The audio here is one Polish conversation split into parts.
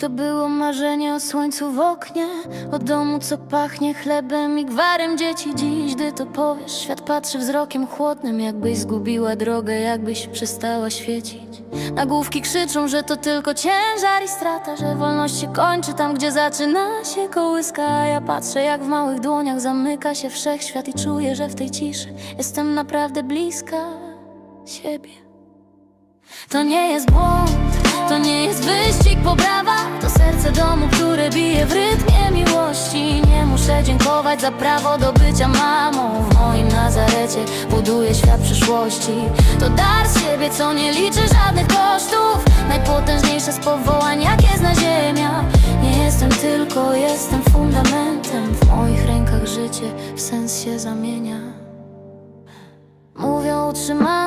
to było marzenie o słońcu w oknie O domu, co pachnie chlebem i gwarem. Dzieci Dziś, gdy to powiesz, świat patrzy wzrokiem chłodnym Jakbyś zgubiła drogę, jakbyś przestała świecić. Nagłówki krzyczą, że to tylko ciężar i strata Że wolność się kończy tam, gdzie zaczyna się kołyska. A ja patrzę, jak w małych dłoniach zamyka się wszechświat I czuję, że w tej ciszy jestem naprawdę bliska siebie. To nie jest błąd, to nie jest wyścig, poprawa. To serce domu, które bije w rytmie miłości. Nie muszę dziękować za prawo do bycia mamą. W moim Nazarecie buduję świat przyszłości. To dar z siebie, co nie liczy żadnych kosztów. Najpotężniejsze z powołań, jakie zna ziemia. Nie jestem tylko, jestem fundamentem. W moich rękach życie w sens się zamienia. Mówią utrzymanka,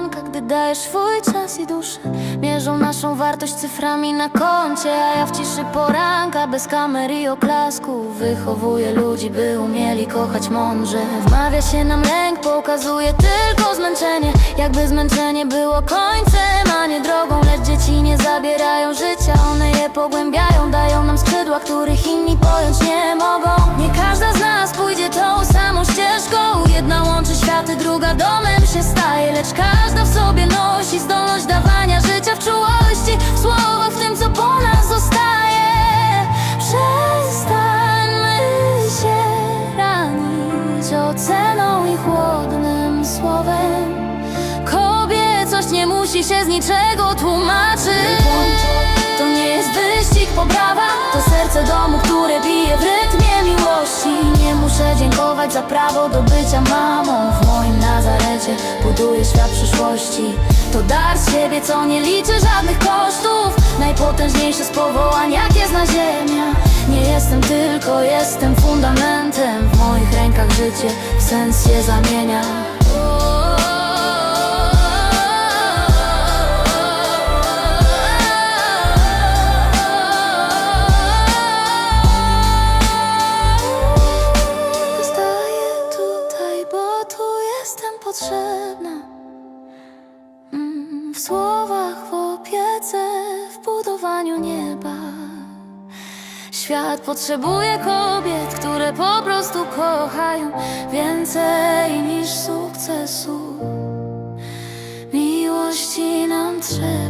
gdy dajesz swój czas i duszę. Mierzą naszą wartość cyframi na koncie A ja w ciszy poranka, bez kamer i oklasków Wychowuję ludzi, by umieli kochać mądrze. Wmawia się nam lęk, pokazuje tylko zmęczenie. Jakby zmęczenie było końcem, a nie drogą Lecz dzieci nie zabierają życia, one je pogłębiają Dają nam skrzydła, których inni pojąć nie mogą światy, druga domem się staje Lecz każda w sobie nosi zdolność dawania życia w czułości W słowach, w tym co po nas zostaje. Przestańmy się ranić oceną i chłodnym słowem. Kobiecość nie musi się z niczego tłumaczyć. To nie jest wyścig, poprawa. To serce domu, które bije dziękować za prawo do bycia mamą. W moim Nazarecie buduję świat przyszłości. To dar z siebie, co nie liczy żadnych kosztów. Najpotężniejsze z powołań, jakie zna ziemia Nie jestem tylko, jestem fundamentem. W moich rękach życie w sens się zamienia słowach, w opiece, w budowaniu nieba. Świat potrzebuje kobiet, które po prostu kochają więcej niż sukcesu. Miłości nam trzeba.